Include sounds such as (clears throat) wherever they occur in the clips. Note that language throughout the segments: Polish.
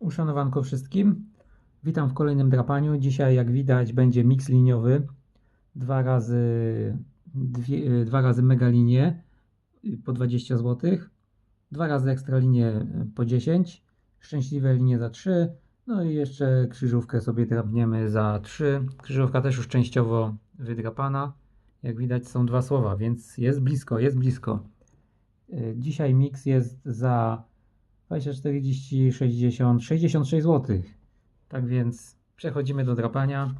Uszanowanko wszystkim. Witam w kolejnym drapaniu. Dzisiaj, jak widać, będzie miks liniowy. Dwa razy, dwie, dwa razy mega linie po 20 zł. Dwa razy ekstra linie po 10. Szczęśliwe linie za 3. No i jeszcze krzyżówkę sobie drapniemy za 3. Krzyżówka też już częściowo wydrapana. Jak widać, są dwa słowa, więc jest blisko, jest blisko. Y, Dzisiaj miks jest za 20, 40, 60, 66 zł. Tak więc przechodzimy do drapania.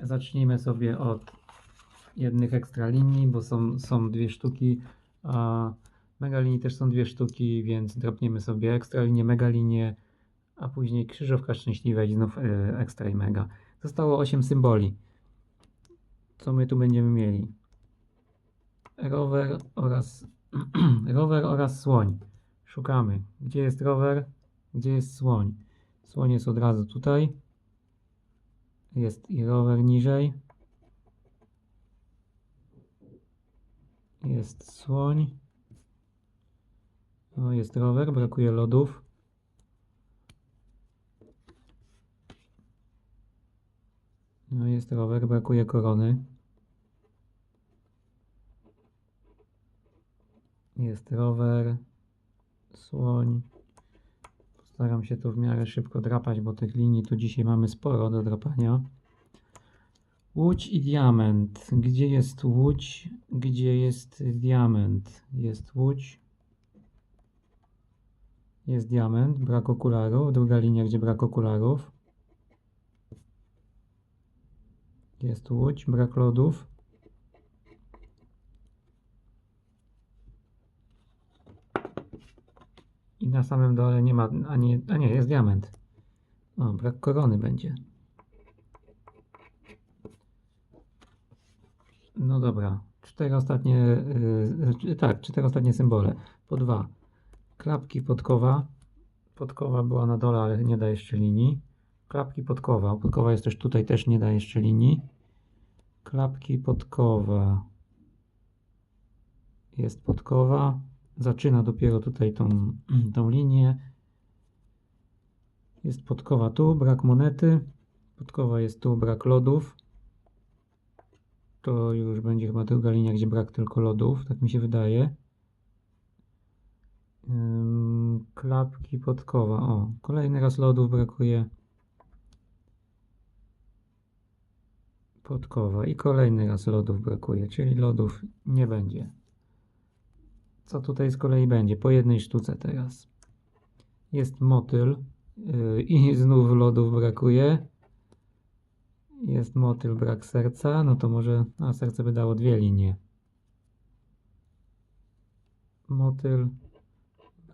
Zacznijmy sobie od jednych ekstra linii, bo są, są dwie sztuki, a mega linii też są dwie sztuki, więc drapniemy sobie ekstra linię, mega linię, a później krzyżówka szczęśliwa i znów e, ekstra i mega. Zostało 8 symboli. Co my tu będziemy mieli? Rower oraz (clears throat) rower oraz słoń. Szukamy. Gdzie jest rower? Gdzie jest słoń? Słoń jest od razu tutaj. Jest i rower niżej. Jest słoń. O, jest rower, brakuje lodów. No jest rower, brakuje korony. Jest rower, słoń. Postaram się to w miarę szybko drapać, bo tych linii tu dzisiaj mamy sporo do drapania. Łódź i diament. Gdzie jest łódź? Gdzie jest diament? Jest łódź. Jest diament, brak okularów. Druga linia, gdzie brak okularów. Jest łódź, brak lodów. I na samym dole nie ma, a nie, a nie, jest diament. O, brak korony będzie. No dobra, cztery ostatnie, yy, tak, cztery ostatnie symbole. Po dwa. Klapki podkowa. Podkowa była na dole, ale nie da jeszcze linii. Klapki podkowa. Podkowa jest też tutaj, też nie da jeszcze linii. Klapki podkowa. Jest podkowa. Zaczyna dopiero tutaj tą, (clears throat) tą linię. Jest podkowa tu, brak monety. Podkowa jest tu, brak lodów. To już będzie chyba druga linia, gdzie brak tylko lodów, tak mi się wydaje. Klapki podkowa. O, kolejny raz lodów brakuje. Podkowa i kolejny raz lodów brakuje, czyli lodów nie będzie. Co tutaj z kolei będzie? Po jednej sztuce teraz. Jest motyl yy, i znów lodów brakuje. Jest motyl, brak serca. No to może, a serce by dało dwie linie. Motyl,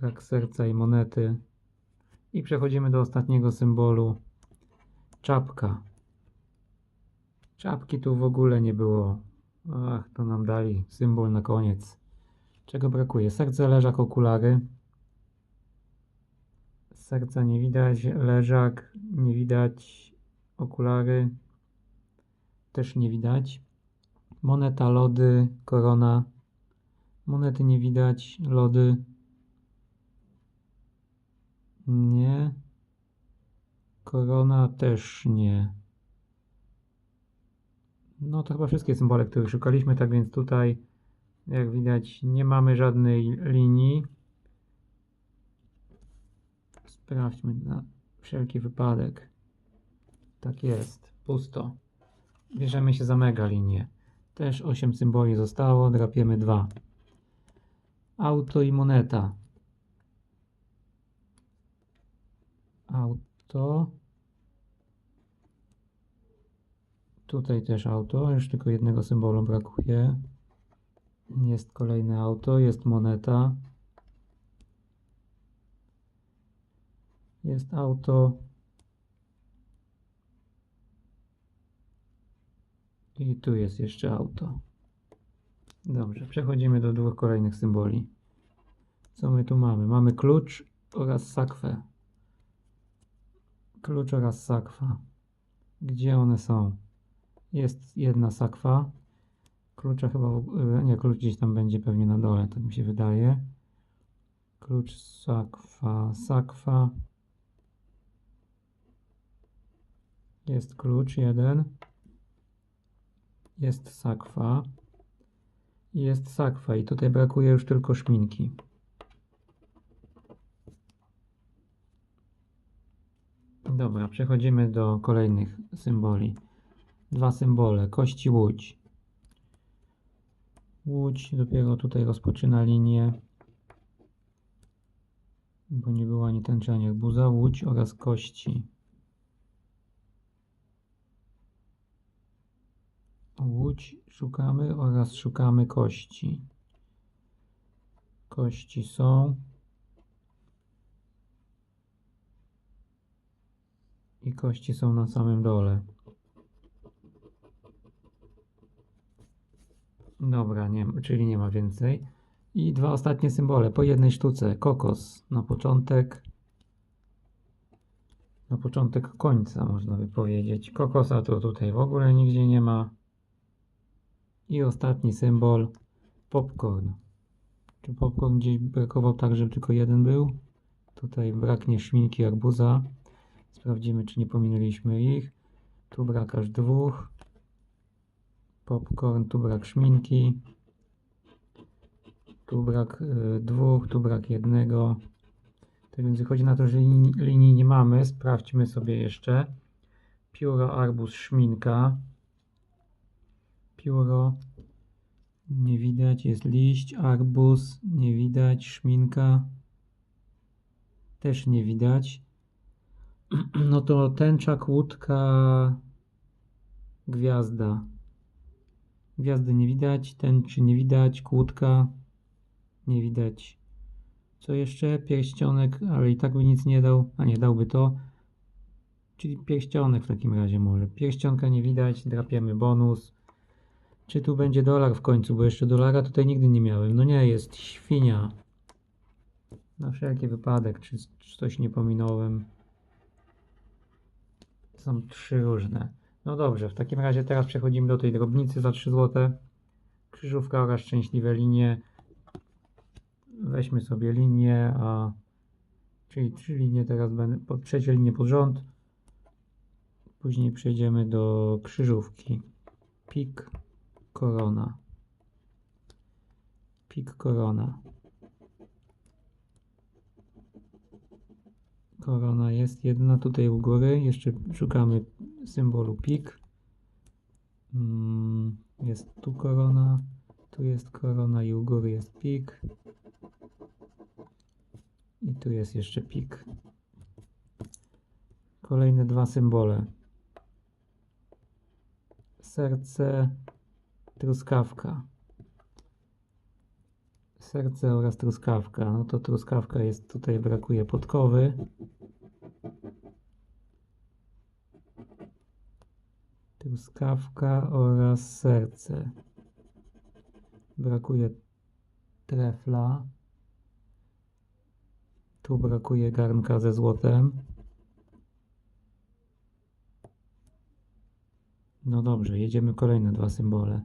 brak serca i monety. I przechodzimy do ostatniego symbolu. Czapka. Czapki tu w ogóle nie było. Ach, to nam dali symbol na koniec. Czego brakuje? Serce, leżak, okulary. Serca nie widać, leżak nie widać, okulary też nie widać. Moneta, lody, korona. Monety nie widać, lody nie. Korona też nie. No to chyba wszystkie symbole, których szukaliśmy, tak więc tutaj jak widać nie mamy żadnej linii. Sprawdźmy na wszelki wypadek. Tak jest, pusto. Bierzemy się za mega linię. Też 8 symboli zostało, drapiemy 2. Auto i moneta. Auto. Tutaj też auto, już tylko jednego symbolu brakuje. Jest kolejne auto, jest moneta. Jest auto. I tu jest jeszcze auto. Dobrze, przechodzimy do dwóch kolejnych symboli. Co my tu mamy? Mamy klucz oraz sakwę. Klucz oraz sakwa. Gdzie one są? Jest jedna sakwa. Klucza chyba, w- nie, klucz gdzieś tam będzie pewnie na dole, tak mi się wydaje. Klucz sakwa, sakwa. Jest klucz jeden. Jest sakwa. Jest sakwa i tutaj brakuje już tylko szminki. Dobra, przechodzimy do kolejnych symboli. Dwa symbole. Kości łódź. Łódź dopiero tutaj rozpoczyna linię, bo nie było ani tęcza, ani buza. Łódź oraz kości. Łódź szukamy oraz szukamy kości. Kości są. I kości są na samym dole. Dobra, nie, czyli nie ma więcej. I dwa ostatnie symbole po jednej sztuce. Kokos na początek. Na początek końca można by powiedzieć. Kokosa to tutaj w ogóle nigdzie nie ma. I ostatni symbol popcorn. Czy popcorn gdzieś brakował tak, żeby tylko jeden był? Tutaj braknie szminki arbuza. Sprawdzimy, czy nie pominęliśmy ich. Tu brak aż dwóch. Popcorn, tu brak szminki. Tu brak y, dwóch, tu brak jednego. Tak więc wychodzi na to, że linii, linii nie mamy. Sprawdźmy sobie jeszcze. Pióro, arbuz, szminka. Pióro. Nie widać, jest liść, arbuz, nie widać, szminka. Też nie widać. (clears throat) No to tęcza, kłódka, gwiazda. Gwiazdy nie widać, tęczy nie widać, kłódka nie widać. Co jeszcze? Pierścionek, ale i tak by nic nie dał, a nie dałby to. Czyli pierścionek w takim razie może. Pierścionka nie widać, drapiemy bonus. Czy tu będzie dolar w końcu, bo jeszcze dolara tutaj nigdy nie miałem. No nie, jest świnia. Na wszelki wypadek, czy, czy coś nie pominąłem. Są trzy różne. No dobrze, w takim razie teraz przechodzimy do tej drobnicy za 3 zł. Krzyżówka oraz szczęśliwe linie. Weźmy sobie linię, a czyli trzy linie teraz będę, po trzecie linie pod rząd. Później przejdziemy do krzyżówki. Pik, korona. Pik, korona. Korona jest jedna tutaj u góry. Jeszcze szukamy symbolu pik. Mm, Jest tu korona, tu jest korona i u góry jest pik. I tu jest jeszcze pik. Kolejne dwa symbole. Serce, truskawka. Serce oraz truskawka. No to truskawka jest, tutaj brakuje podkowy. Truskawka oraz serce. Brakuje trefla. Tu brakuje garnka ze złotem. No dobrze, jedziemy kolejne dwa symbole.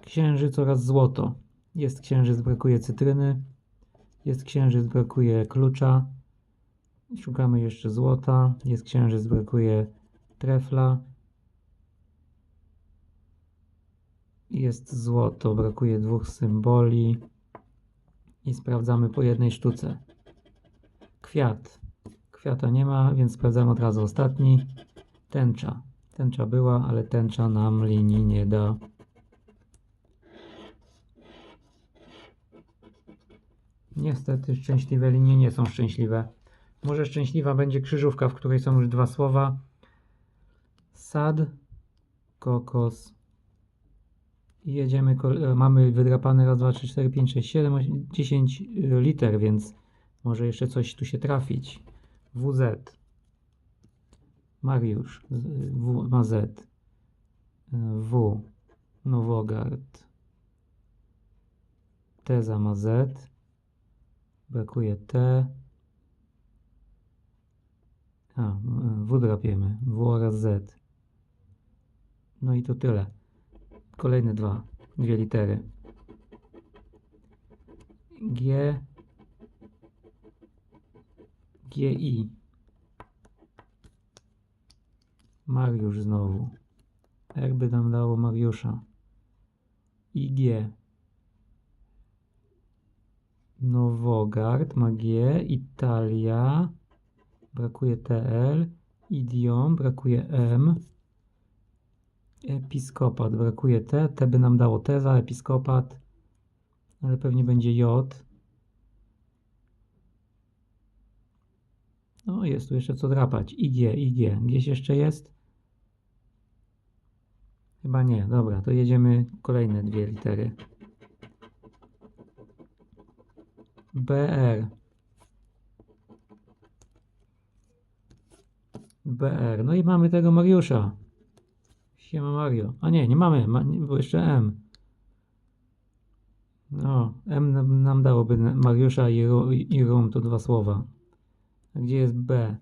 Księżyc oraz złoto. Jest księżyc, brakuje cytryny. Jest księżyc, brakuje klucza. Szukamy jeszcze złota. Jest księżyc, brakuje trefla. Jest złoto, brakuje dwóch symboli. I sprawdzamy po jednej sztuce. Kwiat. Kwiata nie ma, więc sprawdzamy od razu ostatni. Tęcza. Tęcza była, ale tęcza nam linii nie da. Niestety szczęśliwe linie nie są szczęśliwe. Może szczęśliwa będzie krzyżówka, w której są już dwa słowa. Sad, kokos. Jedziemy, e, mamy wydrapane raz, dwa, trzy, cztery, pięć, sześć, siedem, osiem, dziesięć e, liter, więc może jeszcze coś tu się trafić. WZ. Mariusz w, ma Z. W. Nowogard. Teza ma Z. Brakuje T. A, W drapiemy. W oraz Z. No i to tyle. Kolejne dwa. Dwie litery. G. GI. Mariusz znowu. Jakby nam dało Mariusza. IG. Nowogard ma G. Italia. Brakuje TL. Idiom. Brakuje M. Episkopat. Brakuje T. T by nam dało teza. Episkopat. Ale pewnie będzie J. No, jest tu jeszcze co drapać. IG, IG. Gdzieś jeszcze jest? Chyba nie. Dobra, to jedziemy kolejne dwie litery. BR. BR. No i mamy tego Mariusza. Siema Mario. A nie, nie mamy, ma, nie, bo jeszcze M. No, M nam, nam dałoby Mariusza i, i Rum to dwa słowa. A gdzie jest B?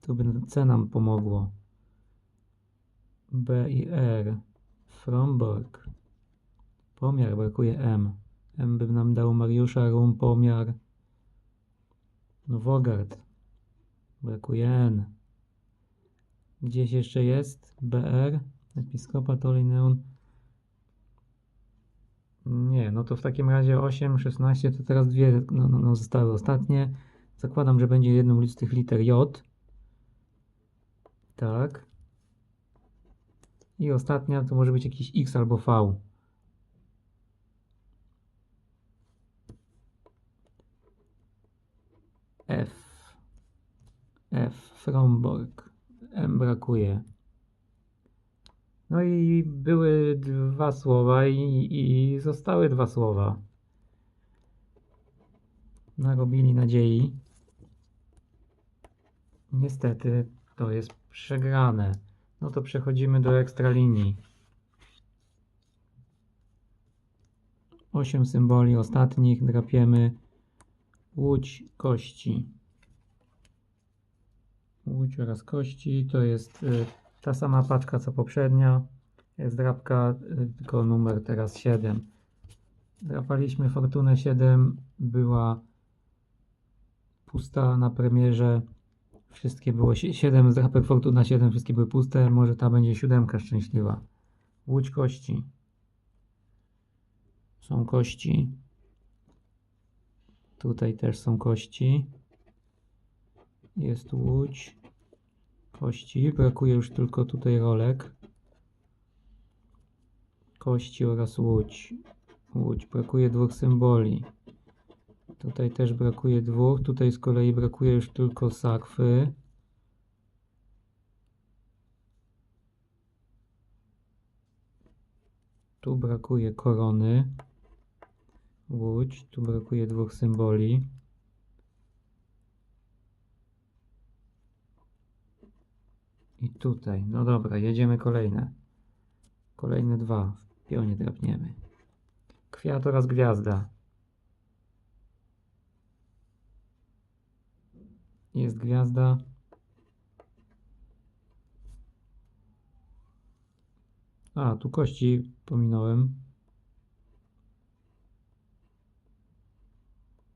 Tu by C nam pomogło. B i R. Fromborg. Pomiar, brakuje M. M by nam dał Mariusza, Rum, pomiar. Nowogard. Brakuje N. Gdzieś jeszcze jest? BR. Episkopat Olineum. Nie, no to w takim razie 8, 16, to teraz dwie no, no, no zostały ostatnie. Zakładam, że będzie jedną z tych liter J. Tak. I ostatnia to może być jakiś X albo V. F. F. Fromborg. M brakuje. No i były dwa słowa i, i zostały dwa słowa. Narobili nadziei. Niestety to jest przegrane. No to przechodzimy do ekstralinii. 8 symboli ostatnich drapiemy. Łódź kości. Łódź oraz kości to jest y, ta sama paczka co poprzednia. Jest drapka, y, tylko numer teraz 7. Drapaliśmy Fortunę 7, była pusta na premierze. Wszystkie było 7 z Fortuna 7, wszystkie były puste. Może ta będzie siódemka szczęśliwa. Łódź kości. Są kości. Tutaj też są kości. Jest łódź. Kości. Brakuje już tylko tutaj rolek. Kości oraz łódź. Łódź. Brakuje dwóch symboli. Tutaj też brakuje dwóch. Tutaj z kolei brakuje już tylko sakwy. Tu brakuje korony. Łódź. Tu brakuje dwóch symboli. I tutaj. No dobra, jedziemy kolejne. Kolejne dwa. W pionie drapniemy. Kwiat oraz gwiazda. Jest gwiazda. A, tu kości pominąłem.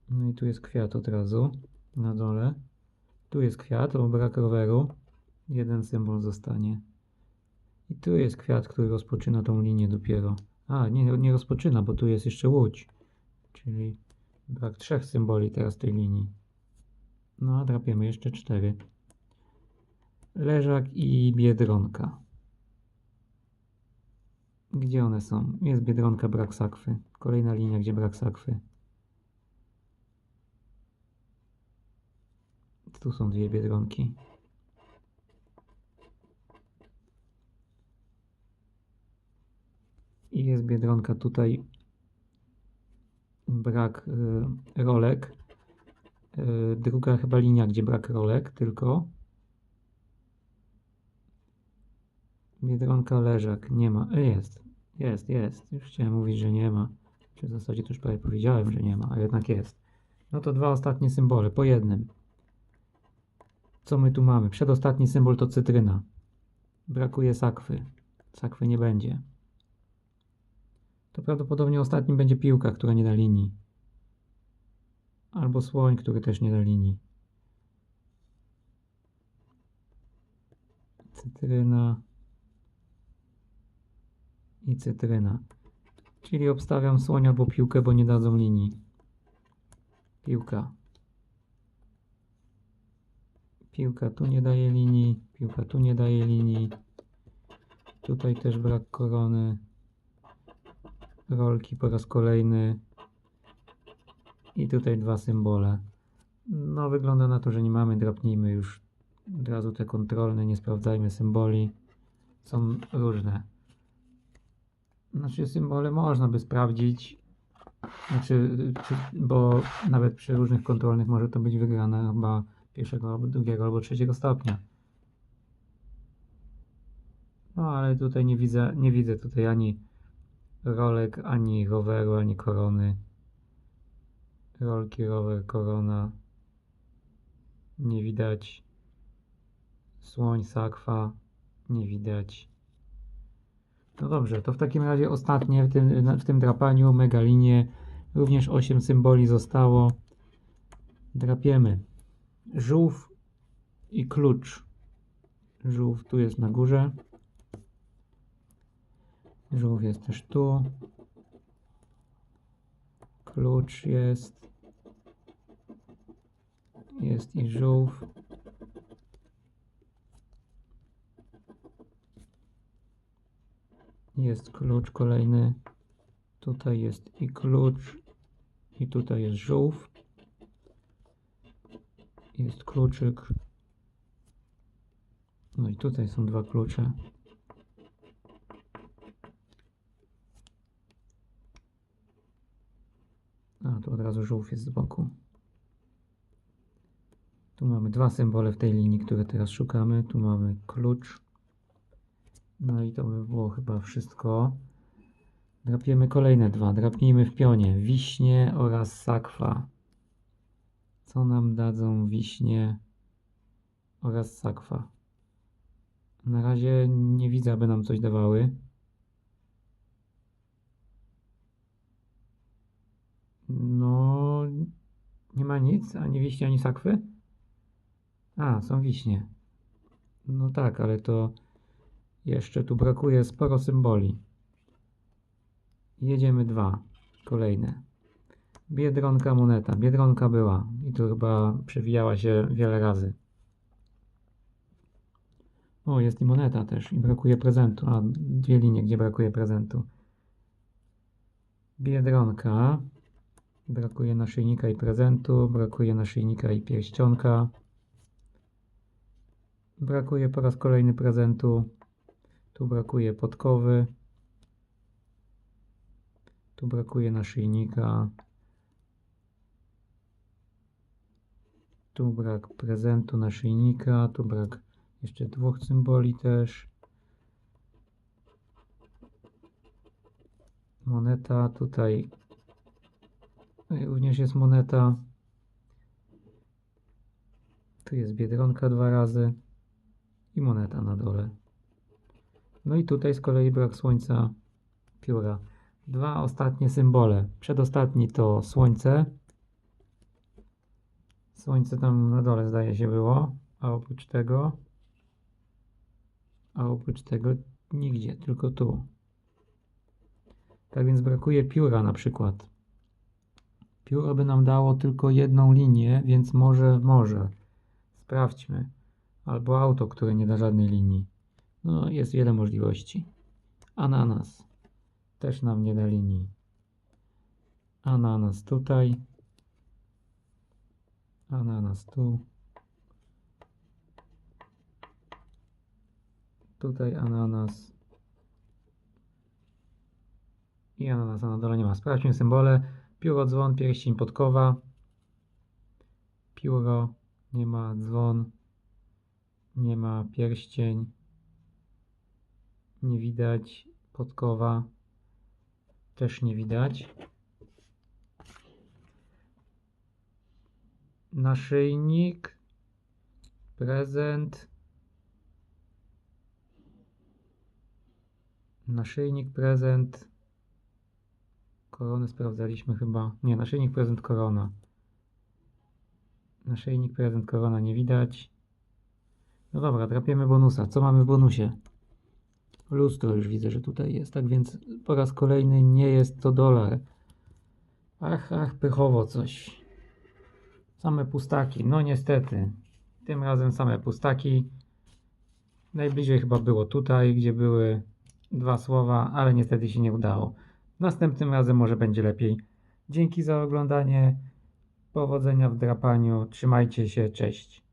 No i tu jest kwiat od razu na dole. Tu jest kwiat, o brak roweru. Jeden symbol zostanie. I tu jest kwiat, który rozpoczyna tą linię dopiero. A, nie, nie rozpoczyna, bo tu jest jeszcze łódź. Czyli brak trzech symboli teraz tej linii. No, a drapiemy jeszcze cztery. Leżak i biedronka. Gdzie one są? Jest biedronka, brak sakwy. Kolejna linia, gdzie brak sakwy. Tu są dwie biedronki. I jest biedronka tutaj. Brak y, rolek. Y, druga chyba linia, gdzie brak rolek, tylko. Biedronka leżak. Nie ma. Y, Jest. Jest, jest. Już chciałem mówić, że nie ma. Czy w zasadzie to już prawie powiedziałem, że nie ma, a jednak jest. No to dwa ostatnie symbole, po jednym. Co my tu mamy? Przedostatni symbol to cytryna. Brakuje sakwy. Sakwy nie będzie. To prawdopodobnie ostatnim będzie piłka, która nie da linii. Albo słoń, który też nie da linii. cytryna i cytryna. Czyli obstawiam słoń albo piłkę, bo nie dadzą linii. Piłka. Piłka tu nie daje linii, piłka tu nie daje linii. Tutaj też brak korony. Rolki po raz kolejny. I tutaj dwa symbole. No, wygląda na to, że nie mamy. Drapnijmy już od razu te kontrolne, nie sprawdzajmy symboli. Są różne. Znaczy, symbole można by sprawdzić. Znaczy, czy, bo nawet przy różnych kontrolnych może to być wygrana chyba pierwszego, albo drugiego, albo trzeciego stopnia. No, ale tutaj nie widzę, nie widzę tutaj ani rolek, ani roweru, ani korony. Rolki, rower, korona. Nie widać. Słoń, sakwa. Nie widać. No dobrze, to w takim razie ostatnie w tym, w tym drapaniu, megalinie. Również 8 symboli zostało. Drapiemy. Żółw i klucz. Żółw tu jest na górze. Żółw jest też tu. Klucz jest. Jest i żółw. Jest klucz kolejny. Tutaj jest i klucz. I tutaj jest żółw. Jest kluczyk. No i tutaj są dwa klucze. A, tu od razu żółw jest z boku. Tu mamy dwa symbole w tej linii, które teraz szukamy. Tu mamy klucz. No i to by było chyba wszystko. Drapiemy kolejne dwa. Drapnijmy w pionie. Wiśnie oraz sakwa. Co nam dadzą wiśnie oraz sakwa? Na razie nie widzę, aby nam coś dawały. No, nie ma nic, ani wiśnie, ani sakwy? A, są wiśnie. No tak, ale to jeszcze tu brakuje sporo symboli. Jedziemy dwa. Kolejne. Biedronka, moneta. Biedronka była i tu chyba przewijała się wiele razy. O, jest i moneta też i brakuje prezentu. A, dwie linie, gdzie brakuje prezentu. Biedronka. Brakuje naszyjnika i prezentu. Brakuje naszyjnika i pierścionka. Brakuje po raz kolejny prezentu. Tu brakuje podkowy. Tu brakuje naszyjnika. Tu brak prezentu, naszyjnika. Tu brak jeszcze dwóch symboli też. Moneta. Tutaj również jest moneta. Tu jest biedronka dwa razy i moneta na dole. No i tutaj z kolei brak słońca, pióra. Dwa ostatnie symbole. Przedostatni to słońce. Słońce tam na dole zdaje się było, a oprócz tego a oprócz tego nigdzie, tylko tu. Tak więc brakuje pióra na przykład. Pióro by nam dało tylko jedną linię, więc może, może. Sprawdźmy. Albo auto, które nie da żadnej linii. No, jest wiele możliwości. Ananas. Też nam nie da linii. Ananas tutaj. Ananas tu. Tutaj ananas. I ananasa na dole nie ma. Sprawdźmy symbole. Pióro, dzwon, pierścień, podkowa. Pióro, nie ma dzwon. Nie ma pierścień. Nie widać podkowa. Też nie widać. Naszyjnik. Prezent. Naszyjnik, prezent. Koronę sprawdzaliśmy chyba. Nie, naszyjnik, prezent, korona. Naszyjnik, prezent, korona nie widać. No dobra, drapiemy bonusa. Co mamy w bonusie? Lustro już widzę, że tutaj jest, tak więc po raz kolejny nie jest to dolar. Ach, ach, pychowo coś. Same pustaki, no niestety. Tym razem same pustaki. Najbliżej chyba było tutaj, gdzie były dwa słowa, ale niestety się nie udało. Następnym razem może będzie lepiej. Dzięki za oglądanie. Powodzenia w drapaniu. Trzymajcie się. Cześć.